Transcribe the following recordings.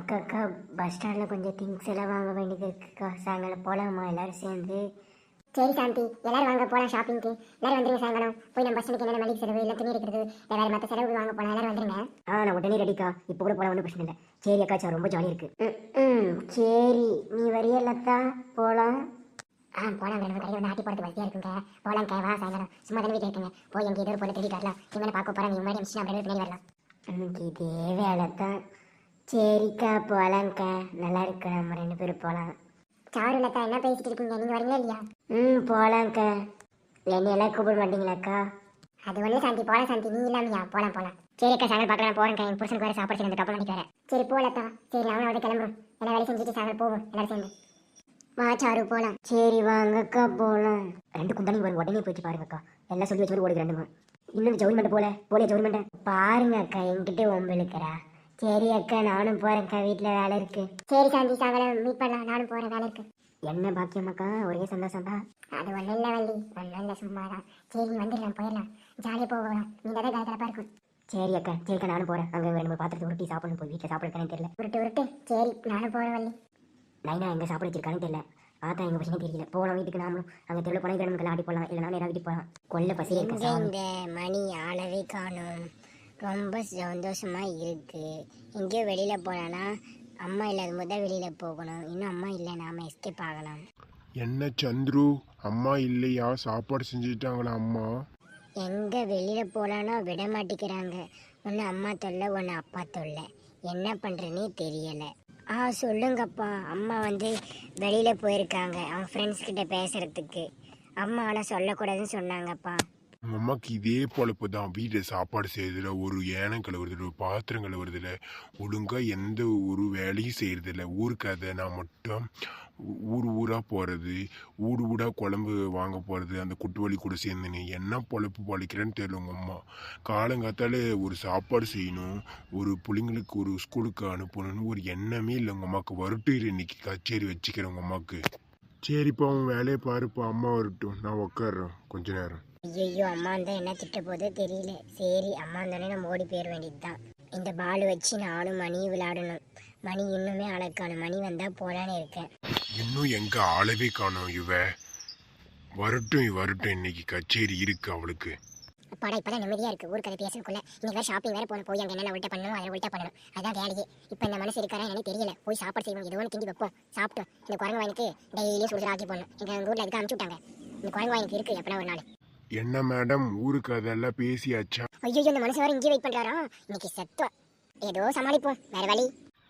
அக்கா அக்கா பஸ் ஸ்டாண்டில் கொஞ்சம் திங்ஸ் எல்லாம் வாங்க வேண்டியது இருக்குக்கா சாயங்காலம் போகலாமா எல்லாரும் சேர்ந்து. சரி சாந்தி. எல்லாரும் வாங்க போலாம் ஷாப்பிங்க்கு எல்லாரும் வந்துருங்க சாயங்காலம். போய் நம்ம பஸ் ஸ்டாண்டுக்கு என்னென்ன மளிகை செலவு இல்லை துணி எடுக்கிறது இல்லை வேறு மற்ற செலவு வாங்க போலாம். எல்லாரும் வந்துருங்க. ஆ நான் உடனே ரெடிக்கா இப்போ கூட போகலாம் ஒன்றும் பிரச்சனை இல்லை. சரி அக்கா சார் ரொம்ப ஜாலியாக இருக்கு. ம் சரி நீ வரியல்லத்தா போகலாம் ஆ போலாம் நம்ம கடையில் வந்து ஆட்டி போகிறது வசதியாக இருக்குங்க. போலாம் கே வா சாயங்காலம். சும்மா தானே வீட்டில் இருக்குங்க. போய் எங்கே ஏதோ ஒரு பொருளை தேடிட்டு வரலாம். பார்க்க போகிறேன் நீ முன்னாடி அமிச்சு அப்படியே பின்னாடி வரலாம். இதே வேலை தான். சரிக்கா போகலாங்க்கா நல்லா இருக்கு நம்ம ரெண்டு பேரும் போகலாம் சாரு இல்லத்தா என்ன பேசிட்டு இருக்கீங்க? நீங்கள் வரீங்களா இல்லையா? ம் போகலாங்க்கா என்னையெல்லாம் கூப்பிட மாட்டீங்களாக்கா? அது ஒன்றும் சாந்தி போலாம் சாந்தி. நீ இல்லாமையா? போலாம் போலாம். சரி அக்கா சாயங்காலம் பார்க்கலாம் போறேன் என் புருஷனுக்கு வேறு சாப்பாடு சேர்ந்து டப்பா வரேன் சரி போலத்தா சரி நானும் அவரை கிளம்புறோம். எல்லா வேலையும் செஞ்சுட்டு சாயங்காலம் போவோம் எல்லாரும் சேர்ந்து. வா சாரு போலாம். சரி வாங்கக்கா போகலாம் ரெண்டு குந்தாணி பாருங்க உடனே போயிட்டு பாருங்கக்கா. எல்லாம் சொல்லி வச்சு ஓடுது ரெண்டுமா இன்னும் ஜவுரிமெண்ட் போல போலே ஜவுரிமெண்ட் பாருங்க அக்கா என்கிட்ட ஒம்பிழுக்கிறா சரி அக்கா நானும் போறேன்க்கா வீட்டில் வேலை இருக்கு. சரி சாந்தி சாயங்காலம் மீட் பண்ணலாம். நானும் போறேன் வேலை இருக்கு. என்ன பாக்கியமாக்கா ஒரே சந்தோஷம் தான் அது ஒன்றும் இல்லை வள்ளி. ஒன்றும் இல்லை சும்மா தான் சரி வந்துடலாம் போயிடலாம். ஜாலியாக போகலாம் நீ தான் கலகலப்பாக இருக்கும். சரி அக்கா சரிக்கா நானும் போறேன். அங்கே ரெண்டு மூணு பாத்திரத்தை உருட்டி சாப்பிடணும். போய் வீட்டில் சாப்பிடுறதுன்னு தெரியல. உருட்டு உருட்டு. சரி நானும் போகிறேன் வள்ளி. நைனா எங்கே சாப்பிட வச்சிருக்கான்னு தெரியல. பார்த்தா எங்கள் பசங்க தெரியல. போகலாம் வீட்டுக்கு நாமளும். அங்கே தெருவில் போனால் கிளம்புக்கு ஆடி போகலாம் இல்லைனா நேராக வீட்டுக்கு போகலாம் கொல்ல பசி இருக்கு இந்த மணி ஆளவே காணும். ரொம்ப சந்தோஷமா இருக்கு. எங்கேயோ வெளியில போனானா அம்மா இல்லாத முதல் வெளியில போகணும். இன்னும் அம்மா இல்லை நாம எஸ்கேப் ஆகலாம். என்ன சந்துரு? அம்மா இல்லையா? சாப்பாடு செஞ்சுட்டாங்களா அம்மா? எங்க வெளியில போலானா விட மாட்டேங்கிறாங்க. ஒன்று அம்மா தொல்லை ஒன்று அப்பா தொல்லை. என்ன பண்றேனே தெரியல. ஆ சொல்லுங்கப்பா. அம்மா வந்து வெளியில போயிருக்காங்க. அவங்க ஃப்ரெண்ட்ஸ் கிட்ட பேசுறதுக்கு. அம்மா ஆனால் சொல்லக்கூடாதுன்னு சொன்னாங்கப்பா. உங்கள் அம்மாவுக்கு இதே பொழப்பு தான் வீட்டில் சாப்பாடு செய்யறதில்ல ஒரு ஏனம் கழுவுறதில்ல ஒரு பாத்திரம் கழுவுறதில்ல ஒழுங்காக எந்த ஒரு வேலையும் செய்கிறதில்ல ஊருக்கு அதை நான் மட்டும் ஊர் ஊராக போகிறது ஊடு ஊடாக குழம்பு வாங்க போகிறது அந்த குட்டுவலி கூட சேர்ந்துன்னு என்ன பொழப்பு பொழைக்கிறேன்னு தெரியல உங்கள் அம்மா. காலங்காத்தால ஒரு சாப்பாடு செய்யணும் ஒரு பிள்ளைங்களுக்கு ஒரு ஸ்கூலுக்கு அனுப்பணும்னு ஒரு எண்ணமே இல்லை உங்கள் அம்மாவுக்கு வரட்டும் இன்னைக்கு கச்சேரி வச்சுக்கிறேன் உங்கள் அம்மாவுக்கு சரிப்பா உன் வேலையை பாருப்பா அம்மா வரட்டும். நான் உட்காடுறேன் கொஞ்ச நேரம். ஐயோ அம்மா இருந்தா என்ன திட்ட போதோ தெரியல. சரி அம்மா இருந்தானே நம்ம ஓடி போயிட வேண்டியதுதான். இந்த பால் வச்சு நானும் மணியும் விளையாடணும். மணி இன்னுமே அழகான மணி வந்தா போலான்னு இருக்கேன். இன்னும் எங்க ஆளவே காணோம் இவ. வரட்டும் வரட்டும். இன்னைக்கு கச்சேரி இருக்கு அவளுக்கு. அப்பாடா இப்பதான் நிம்மதியா இருக்கு. ஊர் கதை பேசணுக்குள்ள இன்னைக்கு ஷாப்பிங் வேற போகணும். போய் அங்க என்னென்ன உள்ட்ட பண்ணணும் அதை உள்ட்ட பண்ணணும். அதான் வேலையே. இப்போ இந்த மனசு இருக்காரா எனக்கு தெரியல. போய் சாப்பாடு செய்வோம். ஏதோ ஒன்று கிண்டி வைப்போம். சாப்பிட்டோம். இந்த குரங்கு வாய்க்கு டெய்லியும் சுடுற ஆக்கி போடணும். எங்க எங்க ஊர்ல அதுக்கு அனுப்பிச்சு விட்டாங்க. இந்த குரங்கு வாய்க்கு இருக்கு எப்பனா ஒரு நாள். என்ன மேடம் ஊருக்கு அதெல்லாம் பேசியாச்சா? ஐயோ இந்த மனுஷன் வேற இங்கே வெயிட் பண்றாரா? இன்னைக்கு செத்துவ ஏதோ சமாளிப்போம். வேற வழி.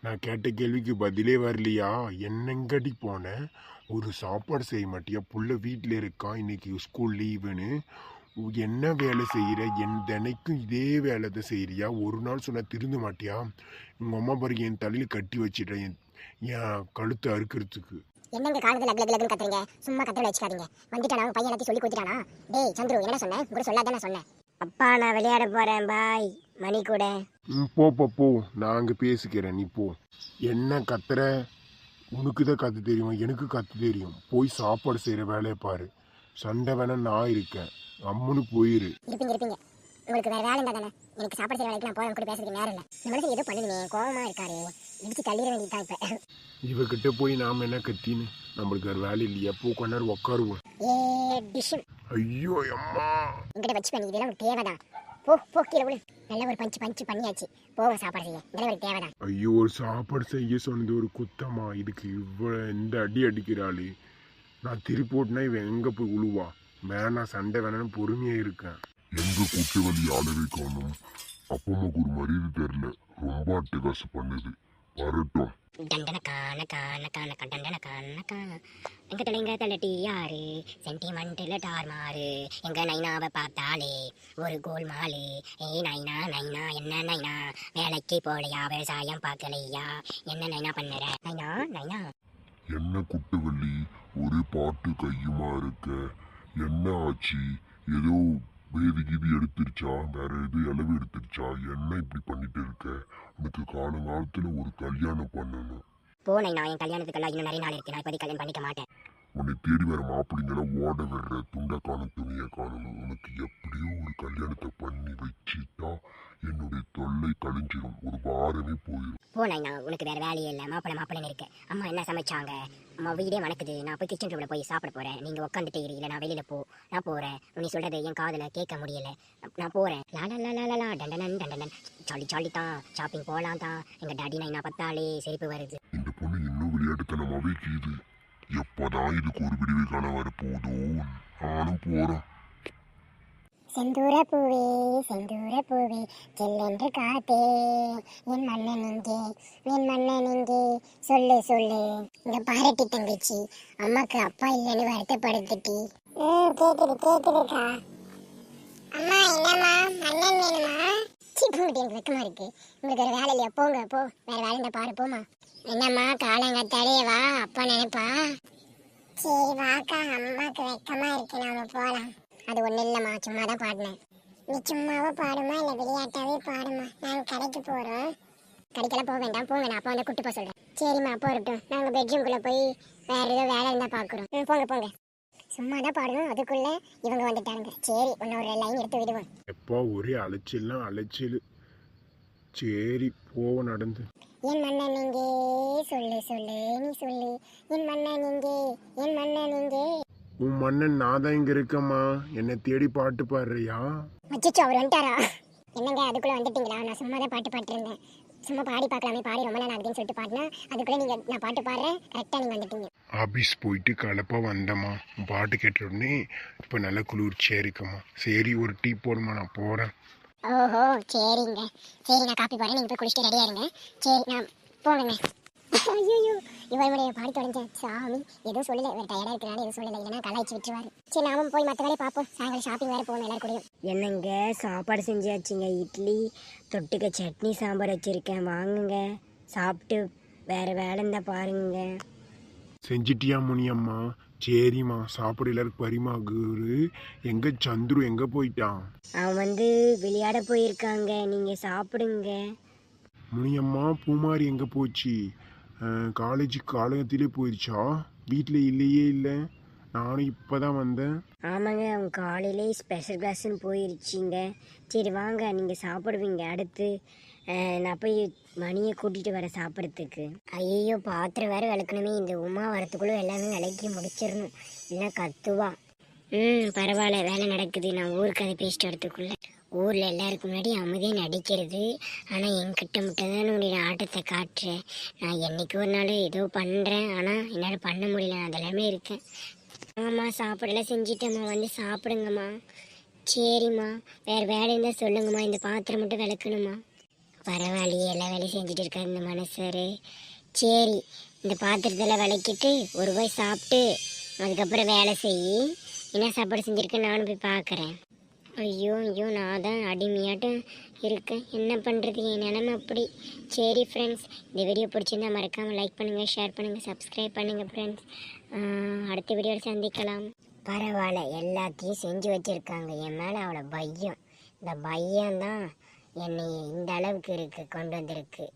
நான் கேட்ட கேள்விக்கு பதிலே வரலையா? என்னங்கடி போனேன் ஒரு சாப்பாடு செய்ய மாட்டியா? புள்ள வீட்டில் இருக்கான் இன்னைக்கு ஸ்கூல் லீவுன்னு என்ன வேலை செய்கிற என் தினைக்கும் இதே வேலை தான் செய்கிறியா ஒரு நாள் சொன்னா திருந்து மாட்டியா? உங்கள் அம்மா பாரு என் தலையில் கட்டி வச்சிட்டேன் என் என் கழுத்தை அறுக்கிறதுக்கு. என்னங்க காலத்துல லக் லக் லக்னு கத்துறீங்க? சும்மா கத்துல வச்சுக்காதீங்க. வந்துட்டானா? பையன் எல்லாத்தையும் சொல்லி கொடுத்துட்டானா? டேய் சந்துரு என்ன சொன்னேன் கூட சொல்லாதான் சொன்னேன். அப்பா நான் விளையாட போறேன். பாய். மணி கூட. போ போ போ. நான் அங்கே பேசிக்கிறேன். நீ போ. என்ன கத்துற? உனக்கு தான் கத்து தெரியும். எனக்கு கத்து தெரியும். போய் சாப்பாடு செய்கிற வேலையை பாரு. சண்டை வேணா நான் இருக்கேன். அம்முன்னு போயிரு. இருப்பீங்க இருப்பீங்க. உங்களுக்கு வேற வேலை இருந்தா தானே? எனக்கு சாப்பாடு செய்ய வேலைக்கு நான் போறேன் கூட பேசுறதுக்கு நேரம் இல்லை. இந்த மனுஷன் ஏதோ பண்ணுதுனே கோவமா இருக்காரு. இடிச்சு தள்ளிட வேண்டியதுதான் இப்ப. இவகிட்ட போய் நாம் என்ன கத்தின்னு? நம்மளுக்கு வேறு வேலை இல்லையா போ கொஞ்ச நேரம் உட்காருவோம் ஏ டிஷ்ஷும் ஐயோ அம்மா. எங்கிட்ட வச்சு பண்ணி இதெல்லாம் ஒரு தேவைதான். போ போ கீழே நல்ல ஒரு பஞ்சு பஞ்சு பண்ணியாச்சு. போவோம் சாப்பாடு செய்ய. இதெல்லாம் ஒரு தேவைதான். ஐயோ ஒரு சாப்பாடு செய்ய சொன்னது ஒரு குத்தமா. இதுக்கு இவ்வளோ எந்த அடி அடிக்கிறாளே? நான் திருப்பி ஓட்டுனா இவன் எங்கே போய் உழுவா? வேணா சண்டை வேணான்னு பொறுமையாக இருக்கேன். எங்க குட்டை வலி ஆளவே காணும். அப்பா ஒரு மரியாதை தெரியல. ரொம்ப அட்டகாசம் பண்ணுது. வரட்டும். எங்க தலைங்க தள்ளட்டி யாரு சென்டிமெண்ட்ல டார் எங்க நைனாவை பார்த்தாலே ஒரு கோல் மாலு ஏ நைனா நைனா என்ன நைனா வேலைக்கு போலையா விவசாயம் பார்க்கலையா என்ன நைனா பண்ணுற நைனா நைனா என்ன குட்டுவள்ளி ஒரு பாட்டு கையுமா இருக்க. என்ன ஆச்சு? ஏதோ வேதி கீதி எடுத்துருச்சா? வேற எது இளவு எடுத்துருச்சா? என்ன இப்படி பண்ணிட்டு இருக்க? உனக்கு காலங்காலத்துல ஒரு கல்யாணம் பண்ணணும். போ நான். என் கல்யாணத்துக்கெல்லாம் இன்னும் நிறைய நாள் இருக்கு. நான் இப்போதைக்கு கல்யாணம் பண்ணிக்க மாட்டேன். உன்னை தேடி வர மாப்பிள்ளைங்களாம் ஓட வர்ற துண்டை காணும் துணியை காணும். உனக்கு எப்படியோ ஒரு கல்யாணத்தை பண்ணி வச்சுட்டா என்னுடைய தொல்லை கழிஞ்சிரும். ஒரு வாரமே போயிடும் போ நைனா உனக்கு வேற வேலையே இல்லை. மாப்பிள மாப்பிளன்னு இருக்கு. அம்மா என்ன சமைச்சாங்க? அம்மா வீடே மணக்குது நான் போய் கிச்சன் ரூம்ல போய் சாப்பிட போறேன். நீங்க உட்காந்துட்டு இருக்கீங்க நான் வெளியில போ நான் போறேன். நீ சொல்றது என் காதுல கேட்க முடியல. நான் போறேன். லா லா லா லா லா லா. டண்டனன் டண்டனன் சாலி சாலி தான் ஷாப்பிங் போகலாம் தான். எங்க டாடி நைனா பார்த்தாலே சிரிப்பு வருது. இந்த பொண்ணு இன்னும் விளையாட்டுத்தனமாவே கீது. எப்பதான் இதுக்கு ஒரு விடிவு காண வரப்போதோ நானும் போறேன் செந்தூர பூவே செந்தூர பூவே செல்லென்று காத்தே. என் மன்னன் இங்கே என் மன்னன் இங்கே சொல்லு சொல்லு. இங்க பாரட்டி தங்கச்சி. அம்மாக்கு அப்பா இல்லைன்னு வருத்தப்படுத்துட்டி கேக்குது கேக்குதுக்கா அம்மா என்னம்மா? மன்னன் வேணுமா? சிப்பூட்டி எனக்கு வெக்கமா இருக்கு. உங்களுக்கு ஒரு வேலை இல்லையா? போங்க போ. வேற வேலை இருந்தா பாரு போமா என்னம்மா காலங்கத்தாலே வா அப்பா நினைப்பா? சரி வாக்கா அம்மாக்கு வெக்கமா இருக்கு நாம போலாம். அது ஒண்ணு இல்லம்மா சும்மா தான் பாடினேன். நீ சும்மாவா பாடுமா இல்ல விளையாட்டாவே பாடுமா? நாங்க கடைக்கு போறோம். கடைக்கெல்லாம் போக வேண்டாம் போங்க நான் அப்பா வந்து கூட்டு போக சொல்றேன். சரிம்மா போறட்டும் நாங்க பெட்ரூம்குள்ள போய் வேற ஏதோ வேலை இருந்தா பாக்குறோம். போங்க போங்க. சும்மா தான் பாடணும் அதுக்குள்ள இவங்க வந்துட்டாங்க சரி இன்னொரு லைன் எடுத்து விடுவோம். எப்பா ஒரே அலைச்சல்னா அலைச்சல். சரி போவோம் நடந்து. என் மன்னன் இங்கே சொல்லு சொல்லு நீ சொல்லு. என் மன்னன் இங்கே என் மன்னன் இங்கே உன் மன்னன் நான் தான் இங்க இருக்கம்மா. என்னை தேடி பாட்டு பாடுறியா? அச்சச்சோ அவர் வந்துட்டாரா? என்னங்க அதுக்குள்ள வந்துட்டீங்களா? நான் சும்மா தான் பாட்டு பாட்டுருந்தேன் சும்மா பாடி பார்க்கலாமே பாடி ரொம்ப நாள் ஆகுதுன்னு சொல்லிட்டு பாடினா அதுக்குள்ள நீங்க நான் பாட்டு பாடுறேன் கரெக்டா நீங்க வந்துட்டீங்க. ஆபீஸ் போயிட்டு கலப்பா வந்தம்மா. பாட்டு கேட்ட உடனே இப்போ நல்லா குளிர்ச்சியாக இருக்கம்மா. சரி ஒரு டீ போடுமா நான் போகிறேன் ஓஹோ சரிங்க. சரி நான் காப்பி போடுறேன் நீங்க போய் குடிச்சிட்டு ரெடியா இருங்க. சரி நான் போங்கங்க ஐயோ இவருடைய பாடி தொடஞ்சேன். சாமி எதுவும் சொல்லல. இவர் டயர்டா இருக்கிறாரு எதுவும் சொல்லல. இல்லைன்னா கலாய்ச்சி விட்டுருவாரு. சரி நாமும் போய் மற்ற வேலையை பார்ப்போம். சாயங்காலம் ஷாப்பிங் வேற போகணும் எல்லாரும் கூடயும். என்னங்க சாப்பாடு செஞ்சாச்சுங்க. இட்லி தொட்டுக்க சட்னி சாம்பார் வச்சுருக்கேன். வாங்குங்க. சாப்பிட்டு வேறு வேலை இருந்தால் பாருங்க. செஞ்சிட்டியா முனியம்மா? சரிம்மா சாப்பிட எல்லாருக்கும் பரிமாகுரு எங்க சந்துரு எங்க போயிட்டான்? அவன் வந்து விளையாட போயிருக்காங்க. நீங்கள் சாப்பிடுங்க. முனியம்மா பூமாரி எங்க போச்சு? காலேஜ் காலகத்திலே போயிடுச்சா வீட்டில் இல்லையே இல்லை. நானும் இப்போதான் வந்தேன். ஆமாங்க அவங்க காலையிலே ஸ்பெஷல் கிளாஸ்ன்னு போயிருச்சிங்க. சரி வாங்க நீங்கள் சாப்பிடுவீங்க. அடுத்து நான் போய் மணியை கூட்டிகிட்டு வர சாப்பிட்றதுக்கு. ஐயோ பாத்திரம் வேறு விளக்கணுமே. இந்த உமா வரத்துக்குள்ளே எல்லாமே விளக்கி முடிச்சிடணும். இல்லை கத்துவா. ம் பரவாயில்ல. வேலை நடக்குது. நான் ஊருக்கு அதை பேசிட்டு வரதுக்குள்ள. ஊரில் எல்லாருக்கும் முன்னாடி அமுதே நடிக்கிறது. ஆனால் என்கிட்ட மட்டும் தான் உன்னுடைய ஆட்டத்தை காட்டுறேன் நான் என்னைக்கு ஒரு நாள் ஏதோ பண்ணுறேன் ஆனால் என்னால் பண்ண முடியல. நான் அதெல்லாமே இருக்கேன். ஆமாம்மா சாப்பாடெல்லாம் செஞ்சுட்டேம்மா. வந்து சாப்பிடுங்கம்மா. சரிம்மா. வேறு வேலை இருந்தால் சொல்லுங்கம்மா. இந்த பாத்திரம் மட்டும் விளக்கணுமா பரவாயில்லையே எல்லா வேலையும் செஞ்சுட்டு இருக்காரு இந்த மனசரு. சரி இந்த பாத்திரத்தெல்லாம் விளக்கிட்டு ஒரு போய் சாப்பிட்டு அதுக்கப்புறம் வேலை செய். என்ன சாப்பாடு செஞ்சுருக்கேன் நானும் போய் பார்க்குறேன் ஐயோ ஐயோ நான் தான் அடிமையாட்டம் இருக்கேன். என்ன பண்ணுறது என் நிலமை அப்படி. சரி ஃப்ரெண்ட்ஸ் இந்த வீடியோ பிடிச்சிருந்தா மறக்காமல் லைக் பண்ணுங்கள் ஷேர் பண்ணுங்கள் சப்ஸ்கிரைப் பண்ணுங்கள் ஃப்ரெண்ட்ஸ் அடுத்த வீடியோவில் சந்திக்கலாம். பரவாயில்ல எல்லாத்தையும் செஞ்சு வச்சுருக்காங்க. என் மேலே அவ்வளோ பையம். இந்த பையம்தான் என்னை இந்த அளவுக்கு இருக்குது கொண்டு வந்திருக்கு.